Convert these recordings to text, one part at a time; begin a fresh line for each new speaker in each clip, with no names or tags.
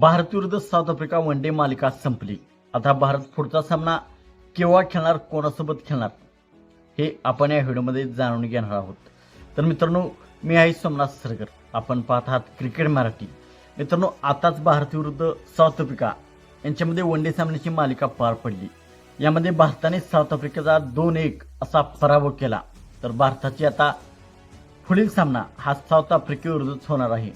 भारत विरुद्ध South Africa one day मालिका संपली. आता भारत पुढचा सामना केव्हा खेळणार कोणासोबत खेळणार हे आपण या व्हिडिओमध्ये जाणून घेणार आहोत. तर मित्रांनो मी आहे सोमनाथ सरगर. आपण पाहत आहात क्रिकेट मराठी. मित्रांनो आताच भारत विरुद्ध साऊथ आफ्रिका यांच्यामध्ये वन डे सामन्याची मालिका पार पडली. यामध्ये भारताने साऊथ आफ्रिकेचा दोन एक असा पराभव केला. तर भारताची आता पुढील सामना हा साऊथ आफ्रिकेविरुद्धच होणार आहे.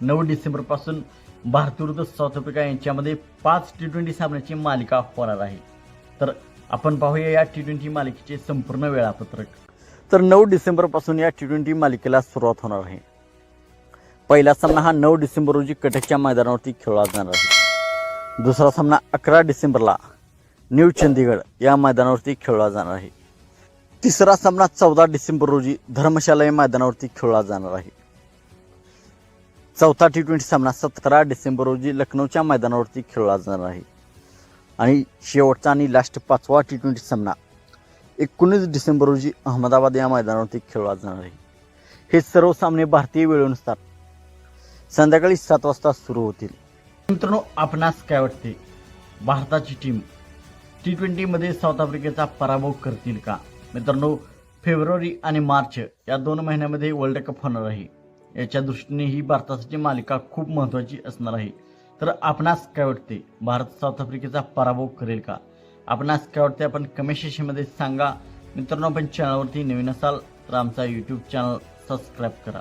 नऊ डिसेंबरपासून भारतीवृद्ध साऊथ आफ्रिका यांच्यामध्ये पाच टी ट्वेंटी सामन्याची मालिका होणार आहे. तर आपण पाहूया या टी ट्वेंटी मालिकेचे संपूर्ण वेळापत्रक. तर नऊ डिसेंबरपासून या टी ट्वेंटी मालिकेला सुरुवात होणार आहे. पहिला सामना हा नऊ डिसेंबर रोजी कटकच्या मैदानावरती खेळला जाणार आहे. दुसरा सामना अकरा डिसेंबरला न्यू चंदीगड या मैदानावरती खेळला जाणार आहे. तिसरा सामना चौदा डिसेंबर रोजी धर्मशाला या मैदानावरती खेळला जाणार आहे. चौथा टी ट्वेंटी सामना सतरा डिसेंबर रोजी लखनौच्या मैदानावरती खेळला जाणार आहे. आणि शेवटचा आणि लास्ट पाचवा टी ट्वेंटी सामना एकोणीस डिसेंबर रोजी अहमदाबाद या मैदानावरती खेळला जाणार आहे. हे सर्व सामने भारतीय वेळेनुसार संध्याकाळी सात वाजता सुरू होतील. मित्रांनो आपणास काय वाटते? भारताची टीम टी ट्वेंटीमध्ये साऊथ आफ्रिकेचा पराभव करतील का? मित्रांनो फेब्रुवारी आणि मार्च या दोन महिन्यामध्ये वर्ल्ड कप होणार आहे. याच्या दृष्टीने ही भारतासाठी मालिका खूप महत्त्वाची असणार आहे. तर आपणास काय वाटते? भारत साऊथ आफ्रिकेचा पराभव करेल का? आपणास काय वाटते? आपण कमेंट सेशनमध्ये सांगा. मित्रांनो आपण चॅनलवरती नवीन असाल तर आमचा यूट्यूब चॅनल सबस्क्राईब करा.